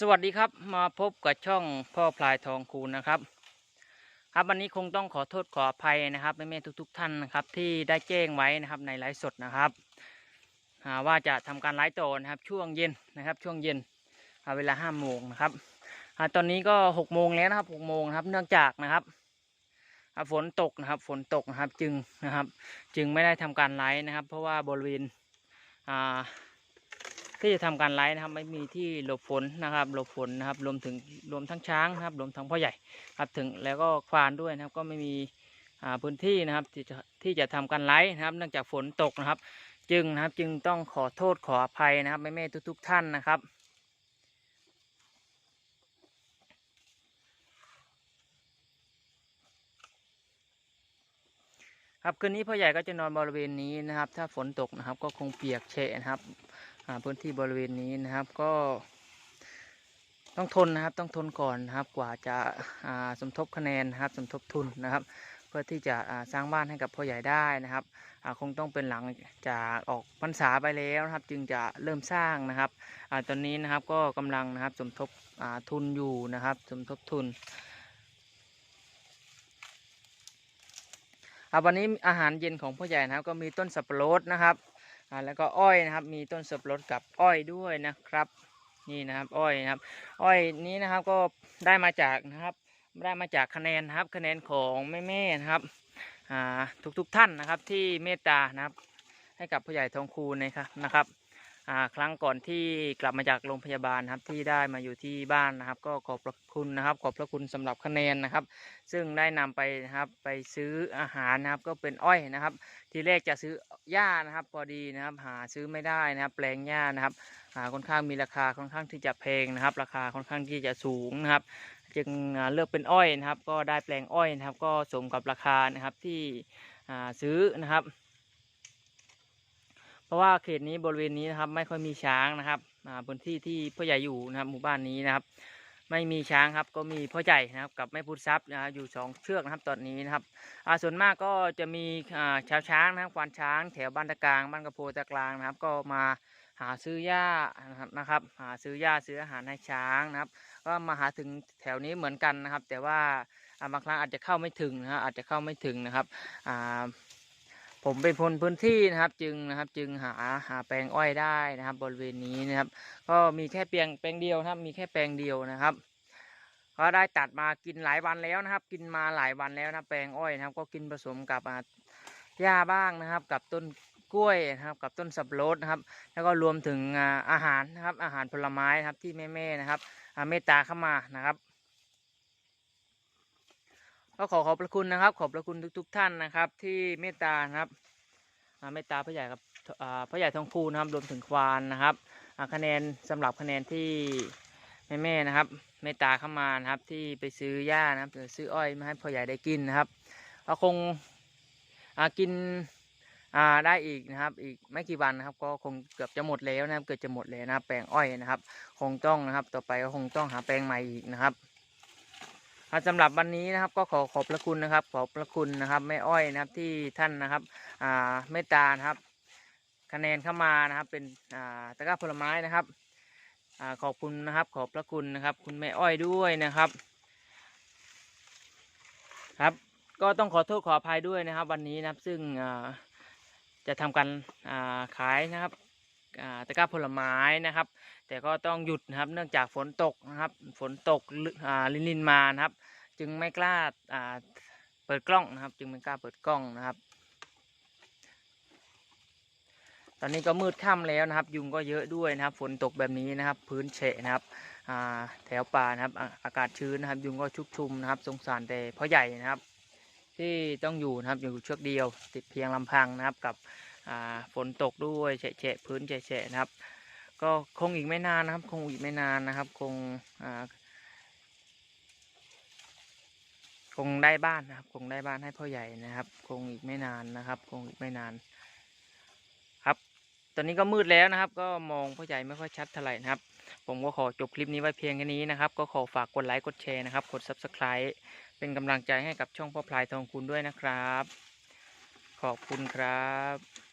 สวัสดีครับมาพบกับช่องพ่อพลายทองคูณนะครับ ครับวันนี้คงต้องขอโทษขออภัยนะครับแม่ๆทุก ๆ ท่านนะครับที่ได้แจ้งไว้นะครับในไลฟ์สดนะครับว่าจะทำการไลฟ์ต่อนะครับช่วงเย็นนะครับช่วงเย็นเวลาห้าโมงนะครับอตอนนี้ก็หกโมงแล้วนะครับหกโมงนะครับเนื่องจากนะครับฝนตกนะครับฝนตกนะครับจึงนะครับ จึงไม่ได้ทำการไลฟ์นะครับ เพราะว่าบริเวณอ่า ที่จะทำการไล่นะครับ ไม่มีที่หลบฝนนะครับหลบฝนนะครับรวมถึงรวมทั้งช้างนะครับรวมทั้งพ่อใหญ่ครับถึงแล้วก็ควานด้วยนะครับ ก็ไม่มีพื้นที่นะครับที่จะที่จะทำการไล่นะครับ เนื่องจากฝนตกนะครับ จึงนะครับจึงต้องขอโทษขออภัยนะครับแม่แม่ๆทุก ๆ ท่านนะครับ ครับคืนนี้พ่อใหญ่ก็จะนอนบริเวณนี้นะครับ ถ้าฝนตกนะครับ ก็คงเปียกเฉะนะครับพื้นที่บริเวณนี้นะครับก็ ต้องทนนะครับต้องทนก่อนนะครับ กว่าจะาสมทบคะแนนนะครับ สมทบทุนนะครับ เพื่อที่จะสร้างบ้านให้กับพ่อใหญ่ได้นะครับคงต้องเป็นหลังจากออกพรรษาไปแล้วนะครับ จึงจะเริ่มสร้างนะครับอตอนนี้นะครับก็กำลังนะครับสมทบทุนอยู่นะครับ สมทบทุน อ่าวันนี้อาหารเย็นของพ่อใหญ่นะครับก็มีต้นสับปะรดนะครับอ่าแล้วก็อ้อยนะครับมีต้นสับปะรดกับอ้อยด้วยนะครับนี่นะครับอ้อยนะครับอ้อยนี้นะครับก็ได้มาจากนะครับได้มาจากคะแนนครับคะแนนของแม่ๆนะครับอ่าทุกๆทท่านนะครับที่เมตตานะครับให้กับผู้ใหญ่ทองคูณนะครับนะครับ ครั้งก่อนที่กลับมาจากโรงพยาบาลครับที่ได้มาอยู่ที่บ้านนะครับ ก็ขอบพระคุณนะครับ ขอบพระคุณสำหรับคะแนนนะครับ ซึ่งได้นำไปนะครับไปซื้ออาหารนะครับก็เป็นอ้อยนะครับ ทีแรกจะซื้อหญ้านะครับ พอดีนะครับ หาซื้อไม่ได้นะครับ แปลงหญ้านะครับหาค่อนข้างมีราคาค่อนข้างที่จะแพงนะครับ ราคาค่อนข้างที่จะสูงนะครับ จึงเลือกเป็นอ้อยนะครับ ก็ได้แปลงอ้อยนะครับ ก็สมกับราคานะครับที่ซื้อนะครับ เพราะว่าเขตนี้บริเวณนี้นะครับ ไม่ค่อยมีช้างนะครับอาพื้นที่ที่พ่อใหญ่อยู่นะครับ หมู่บ้านนี้นะครับ ไม่มีช้างครับก็มีพ่อใหญ่นะครับ กับแม่พุทธทรัพย์นะครับอยู่สองเชือกนะครับตอนนี้นะครับอาส่วนมากก็จะมีอาชาวช้างนะครับควานช้างแถวบ้านตะกลางบ้านกระโพตะกลางนะครับ ก็มาหาซื้อหญ้านะครับนะครับ หาซื้อหญ้าซื้ออาหารให้ช้างนะครับ ก็มาหาถึงแถวนี้เหมือนกันนะครับ แต่ว่าอาบางครั้งอาจจะเข้าไม่ถึงนะครับอาจจะเข้าไม่ถึงนะครับอา ผมเป็นคนพื้นที่นะครับจึงนะครับจึงหาหาแปลงอ้อยได้นะครับ บริเวณนี้นะครับ ก็มีแค่เพียงแปลงเดียวนะครับ มีแค่แปลงเดียวนะครับก็ได้ตัดมากินหลายวันแล้วนะครับ กินมาหลายวันแล้วนะแปลงอ้อยนะครับ ก็กินผสมกับหญ้าบ้างนะครับ กับต้นกล้วยนะครับ กับต้นสับปะรดนะครับ แล้วก็รวมถึงอาหารนะครับ อาหารผลไม้นะครับที่แม่ๆนะครับเมตตาเข้ามานะครับ ก็ขอขอบพระคุณนะครับ ขอบพระคุณทุก ๆ ท่านนะครับ ที่เมตตานะครับเมตตาพ่อใหญ่กับพ่อใหญ่ทองคูณนะครับรวมถึงควานนะครับคะแนนสำหรับคะแนนที่แม่ๆนะครับ เมตตาเข้ามานะครับที่ไปซื้อหญ้านะครับซื้ออ้อยมาให้พ่อใหญ่ได้กินนะครับก็คงกินได้อีกนะครับ อีกไม่กี่วันนะครับ ก็คงเกือบจะหมดแล้วนะครับ เกือบจะหมดแล้วนะครับแปลงอ้อยนะครับ คงต้องนะครับ ต่อไปก็คงต้องหาแปลงใหม่อีกนะครับ สำหรับวันนี้นะครับก็ขอขอบพระคุณนะครับ ขอบพระคุณนะครับแม่อ้อยนะครับที่ท่านนะครับอ่าเมตตานะครับ คะแนนเข้ามานะครับ เป็นอ่าตะกร้าผลไม้นะครับอ่าขอบคุณนะครับ ขอบพระคุณนะครับ คุณแม่อ้อยด้วยนะครับ ครับ ก็ต้องขอโทษขออภัยด้วยนะครับ วันนี้นะครับซึ่งอ่าจะทำการอ่าขายนะครับ ตะกร้าผลไม้นะครับ แต่ก็ต้องหยุดนะครับเนื่องจากฝนตกนะครับ ฝนตกลินลินมานะครับ จึงไม่กล้าเปิดกล้องนะครับ จึงไม่กล้าเปิดกล้องนะครับ ตอนนี้ก็มืดค่ำแล้วนะครับ ยุงก็เยอะด้วยนะครับ ฝนตกแบบนี้นะครับ พื้นเฉะนะครับแถวป่านะครับอากาศชื้นนะครับ ยุงก็ชุกชุมนะครับ สงสารแต่พ่อใหญ่นะครับ ที่ต้องอยู่นะครับอยู่เชือกเดียว ติดเพียงลำพังนะครับกับ ฝนตกด้วยเฉะพื้นเฉะนะครับ ก็คงอีกไม่นานนะครับ คงอีกไม่นานนะครับ คงคงได้บ้านนะครับ คงได้บ้านให้พ่อใหญ่นะครับ คงอีกไม่นานนะครับ คงอีกไม่นาน ครับ ตอนนี้ก็มืดแล้วนะครับ ก็มองพ่อใหญ่ไม่ค่อยชัดเท่าไหร่นะครับ ผมก็ขอจบคลิปนี้ไว้เพียงแค่นี้นะครับ ก็ขอฝากกดไลค์กดแชร์นะครับ กด subscribe เป็นกำลังใจให้กับช่องพ่อพลายทองคุณด้วยนะครับ ขอบคุณครับ